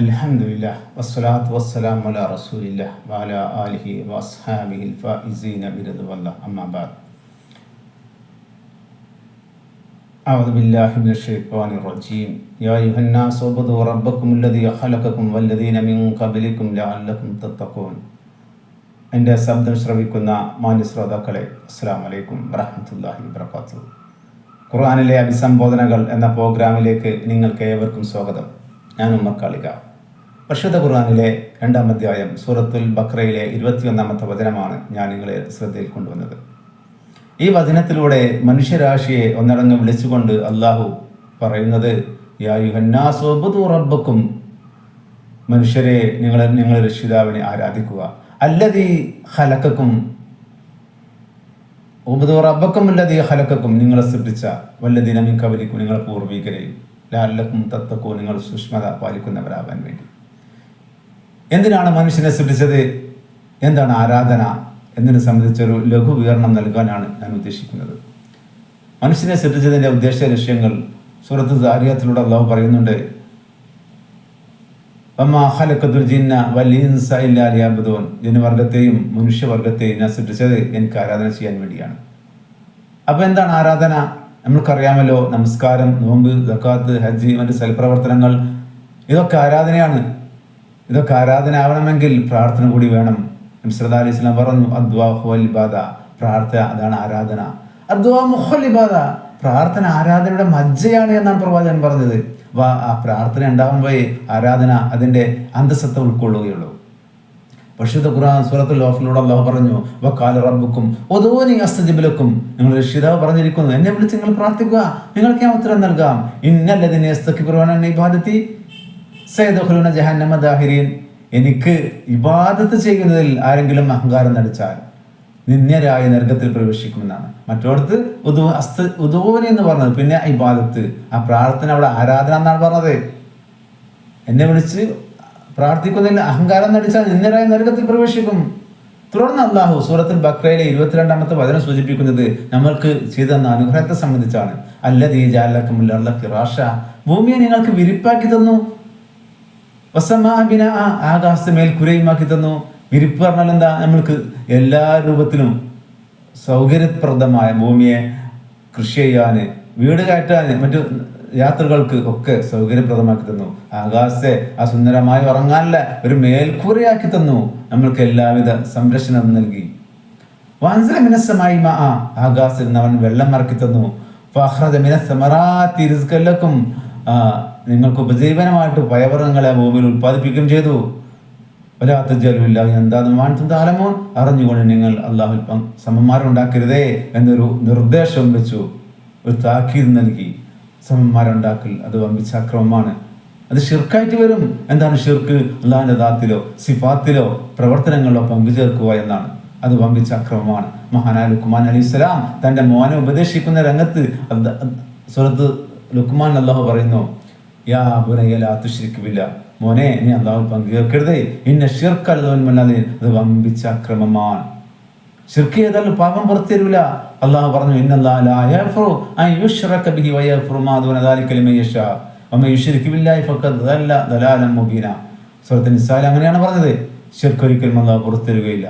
അൽഹംദുലില്ലാ വസ്സലാത്തു വസ്സലാമു അലാ റസൂലില്ലാ വഅലാ ആലിഹി വഅസ്ഹാബിഹിൽ ഫായിസീന ബിറദ്വല്ലാ അമ്മാ ബഅദ് أعوذ بالله من الشيطان الرجيم يا أيها الناس اعبدوا ربكم الذي خلقكم والذين من قبلكم لعلكم تتقون എൻ്റെ ശബ്ദം ശ്രവിക്കുന്ന മാന്യ ശ്രോതാക്കളെ അസ്സാം വലൈക്കും വറഹമത്തല്ലാഹി വബർക്കാത്തു ഖുർആാനിലെ അഭിസംബോധനകൾ എന്ന പ്രോഗ്രാമിലേക്ക് നിങ്ങൾക്ക് ഏവർക്കും സ്വാഗതം ഞാൻ ഉമ്മർ കാളിക. പരിശുദ്ധ ഖുർആാനിലെ രണ്ടാം അധ്യായം സൂറത്തുൽ ബക്രയിലെ ഇരുപത്തിയൊന്നാമത്തെ വചനമാണ് ഞാൻ നിങ്ങളെ ശ്രദ്ധയിൽ കൊണ്ടുവന്നത്. ഈ വചനത്തിലൂടെ മനുഷ്യരാശിയെ ഒന്നടങ്ങ് വിളിച്ചുകൊണ്ട് അള്ളാഹു പറയുന്നത് റബ്ബക്കും മനുഷ്യരെ നിങ്ങൾ നിങ്ങളുടെ രക്ഷിതാവിനെ ആരാധിക്കുക. അല്ലതി ഹലക്കക്കും റബ്ബക്കും അല്ലതീ ഹലക്കക്കും നിങ്ങളെ സൃഷ്ടിച്ച വല്ലതീന മിൻ കബലിക്കും നിങ്ങളെ പൂർവികരെയും ലാലക്കും തത്തക്കോ നിങ്ങൾ സുഷ്മത പാലിക്കുന്നവരാവാൻ വേണ്ടി. എന്തിനാണ് മനുഷ്യനെ സൃഷ്ടിച്ചത്? എന്താണ് ആരാധന എന്നതിനെ സംബന്ധിച്ചൊരു ലഘു വിവരണം നൽകാനാണ് ഞാൻ ഉദ്ദേശിക്കുന്നത്. മനുഷ്യനെ സൃഷ്ടിച്ചതിന്റെ ഉദ്ദേശ ലക്ഷ്യങ്ങൾ സൂറത്ത് ദാരിയത്തിലൂടെ അള്ളാഹു പറയുന്നുണ്ട്. ജനവർഗത്തെയും മനുഷ്യവർഗത്തെയും ഞാൻ സൃഷ്ടിച്ചത് എനിക്ക് ആരാധന ചെയ്യാൻ വേണ്ടിയാണ്. അപ്പോൾ എന്താണ് ആരാധന? നമ്മൾക്കറിയാമല്ലോ നമസ്കാരം നോമ്പ് ദക്കാത്ത് ഹജ്ജ് മറ്റ് സൽപ്രവർത്തനങ്ങൾ. ഇതൊക്കെ ആരാധനയാണ്. ഇതൊക്കെ ആരാധന ആവണമെങ്കിൽ പ്രാർത്ഥന കൂടി വേണം. നബ്സല്ലാ അലൈഹി പറഞ്ഞു അദ്വാഹുബാദ പ്രാർത്ഥന അതാണ് ആരാധന. അദ്വാഹുബാദ പ്രാർത്ഥന ആരാധനയുടെ മജ്ജയാണ് എന്നാണ് പ്രവാചകൻ പറഞ്ഞത്. വാ ആ പ്രാർത്ഥന ഉണ്ടാകുമ്പോഴേ ആരാധന അതിന്റെ അന്തസ്സത്തെ ഉൾക്കൊള്ളുകയുള്ളൂ. പരിശുദ്ധ ഖുർആൻ സൂറത്തുൽ ലോഫിലൂടെ അള്ളാഹു പറഞ്ഞു വക്കാല റബ്ബുക്കും ഒതോനി അസ്തജിബിലക്കും. നിങ്ങൾ രക്ഷിതാവ് പറഞ്ഞിരിക്കുന്നു. എന്നെ വിളിച്ച് നിങ്ങൾ പ്രാർത്ഥിക്കുക. നിങ്ങൾക്ക് ഞാൻ ഉത്തരം നൽകാം. ഇന്നല്ലതിനെ ഇബാദത്തി സൈദുഖലുന ജഹന്നമ ദാഹിരീൻ. എനിക്ക് ഇബാദത്ത് ചെയ്യുന്നതിൽ ആരെങ്കിലും അഹങ്കാരം നടിച്ചാൽ നിന്യരായ നരകത്തിൽ പ്രവേശിക്കുമെന്നാണ്. മറ്റോടത്ത് ഉദു അസ്ത ഉദോനി എന്ന് പറഞ്ഞത്. പിന്നെ ഇബാദത്ത്. ആ പ്രാർത്ഥന അവിടെ ആരാധന എന്നാണ് പറഞ്ഞത്. എന്നെ വിളിച്ച് പ്രാർത്ഥിക്കുന്നതിൽ അഹങ്കാരം നടിച്ചാൽ നിന്നരായ നരകത്തിൽ പ്രവേശിക്കും. തുടർന്ന് അള്ളാഹു സൂറത്തിൽ ബക്രയിലെ ഇരുപത്തിരണ്ടാമത്തെ വചനം സൂചിപ്പിക്കുന്നത് നമ്മൾക്ക് ചെയ്ത അനുഗ്രഹത്തെ സംബന്ധിച്ചാണ്. അല്ലതീ ജാലക്കമുല്ല ഫിറാഷ. ഭൂമിയെ നിങ്ങൾക്ക് വിരിപ്പാക്കി തന്നു. വസമാബിന ആ ആകാശമേൽ കുരയുമാക്കി തന്നു. വിരിപ്പ് പറഞ്ഞാൽ എന്താ? നമ്മൾക്ക് എല്ലാ രൂപത്തിലും സൗകര്യപ്രദമായ ഭൂമിയെ കൃഷി ചെയ്യാൻ വീട് കയറ്റാൻ മറ്റു യാത്രകൾക്ക് ഒക്കെ സൗകര്യപ്രദമാക്കി തന്നു. ആകാശത്തെ ആ സുന്ദരമായി ഉറങ്ങാനുള്ള ഒരു മേൽക്കൂരയാക്കി തന്നു. നമ്മൾക്ക് എല്ലാവിധ സംരക്ഷണം നൽകി. വാൻസല മിനസ്സമായി മാ. ആകാശത്തിൽ നിന്ന് അവൻ വെള്ളം മറക്കി തന്നു. ഫഹ്റജ മിനസ്സമറാത്തി നിങ്ങൾക്ക് ഉപജീവനമായിട്ട് പയവർഗങ്ങളെ ഭൂമിയിൽ ഉത്പാദിപ്പിക്കുകയും ചെയ്തു. വലാത്ത ജലമില്ല എന്താണെന്ന് വാണിത്തും താലമോ അറിഞ്ഞുകൊണ്ട് നിങ്ങൾ അള്ളാഹുൽ സമന്മാരുണ്ടാക്കരുതേ എന്നൊരു നിർദ്ദേശം വെച്ചു. ഒരു താക്കീത് നൽകി. സമന്മാരുണ്ടാക്കൽ അത് വമ്പിച്ച അക്രമമാണ്. അത് ഷിർക്കായിട്ട് വരും. എന്താണ് ഷിർക്ക് അള്ളാഹിന്റെ ദാത്തിലോ സിഫാത്തിലോ പ്രവർത്തനങ്ങളിലോ പങ്കുചേർക്കുക എന്നാണ്. അത് വമ്പിച്ച അക്രമമാണ്. മഹാനായ ലുക്മാൻ അലി ഇസ്ലാം തന്റെ മോനെ ഉപദേശിക്കുന്ന രംഗത്ത് സുഹൃത്ത് ലുക്മാൻ അള്ളാഹു പറയുന്നു യാ ബുനയ്യലാത്തുശ്രിക്കില്ല മോനെ നീ അള്ളാഹു പങ്കുചേർക്കരുത്. ഇന്ന ഷിർക്കല്ലാതെ അത് വമ്പിച്ച അക്രമമാണ്. ഷിർക്ക് ചെയ്താൽ പാപം പുറത്തരൂല അള്ളാഹു പറഞ്ഞു അങ്ങനെയാണ് പറഞ്ഞത്. ഷിർക്ക് ഒരിക്കലും അള്ളാഹു പുറത്തരുകയില്ല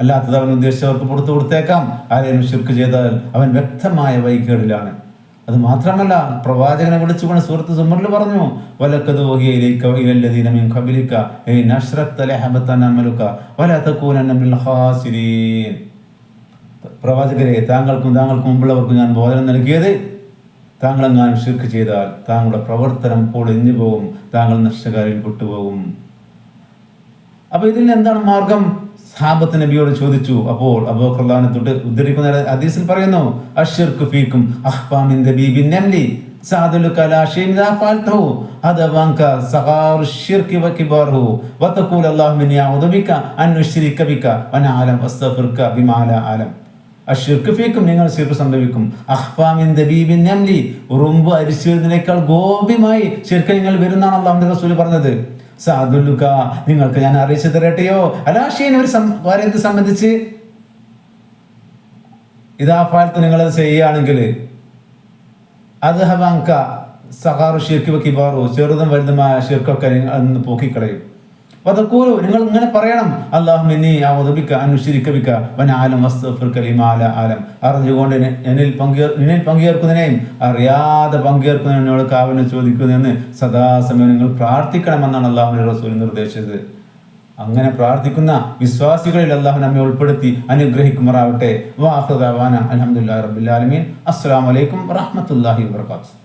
അല്ലാത്തത് അവൻ ഉദ്ദേശിച്ചവർക്ക് പുറത്തു കൊടുത്തേക്കാം. ആരെയും ഷിർക്ക് ചെയ്താൽ അവൻ വ്യക്തമായ വൈകേടിലാണ്. അത് മാത്രമല്ല പ്രവാചകനെ വിളിച്ചുകൊണ്ട് സുഹൃത്ത് സുമറിൽ പറഞ്ഞു വലക്കത് പ്രവാചകരെ താങ്കൾക്കും താങ്കൾക്ക് മുമ്പുള്ളവർക്കും ഞാൻ ബോധനം നൽകിയത്. താങ്കളെങ്ങാനും ശിർക്ക് ചെയ്താൽ താങ്കളുടെ പ്രവർത്തനം ഇപ്പോൾ എഞ്ഞു പോകും താങ്കൾ നഷ്ടകാരിൽ വിട്ടുപോകും അപ്പോൾ ഇതിൽ എന്താണ് മാർഗം? സാബത്ത് നബിയോട് ചോദിച്ചു. അപ്പോൾ അബോ ഖുർലാനെ തൊട്ട് ഉദ്ധരിക്കുന്ന ഹദീസിൽ പറയുന്നു അഷിർക്ക് ഫീക്കും അഹ്ഫാമിന്റെ ബീബി നല്ലി സാദുലു കലാഷീം ഇദാ ഫാൽതഹു അദവാങ്ക സഖാറു ശിർക്കി വകിബറു വതഖൂൽ അല്ലാഹുമ്മ ഇന്നി അഊദു ബിക അൻ ഉശ്രിക ബിക വന ആലം വസ്തഗ്ഫിർക ബിമാ ആലം. അഷിർക്കും നിങ്ങൾ ശിർക്ക് സംഭവിക്കും. അഹ്ഫാമിൻ ദബീബിൻ നംലി. ഉറുമ്പ് അരിച്ചതിനേക്കാൾ ഗോപ്യമായി ശിർക്ക് നിങ്ങൾ വരുന്നാണ് അള്ളാഹുന്റെ റസൂൽ പറഞ്ഞത്. സാധുലുക്ക നിങ്ങൾക്ക് ഞാൻ അറിയിച്ചു തരട്ടെയോ? അലാഷീൻ ഒരു കാര്യത്തെ സംബന്ധിച്ച് ഇതാ ഫാലത്ത് അത് ചെയ്യുകയാണെങ്കിൽ അത് ഹവാങ്ക സഹാറു ഷിർക്ക് പാറു ചെറുതും വലുതുമായ ഷിർക്കൊക്കെ നിങ്ങൾ പോക്കിക്കളയും. നിങ്ങൾ ഇങ്ങനെ പറയണം. അള്ളാഹു മിന്നി അവതബിക്ക അനുശരിക്കബിക്ക വൻ ആലം വസ്തുഫിമാല ആലം. അറിഞ്ഞുകൊണ്ട് എന്നെ- എന്നിൽ പങ്കേർ എന്നിൽ പങ്കുചേർക്കുന്നതിനെയും അറിയാതെ പങ്കുചേർക്കുന്നതിനോട് കാവലിനെ ചോദിക്കുന്നതെന്ന് സദാസമയം നിങ്ങൾ പ്രാർത്ഥിക്കണമെന്നാണ് അള്ളാഹുവിന്റെ റസൂൽ നിർദ്ദേശിച്ചത്. അങ്ങനെ പ്രാർത്ഥിക്കുന്ന വിശ്വാസികളിൽ അള്ളാഹു നമ്മെ ഉൾപ്പെടുത്തി അനുഗ്രഹിക്കുമാറാവട്ടെ. വാഹുദാന അലഹമുല്ലാ റബുലാലമീൻ അസ്സാം വലൈക്കും വാഹമത്തല്ലാഹി വാത്തു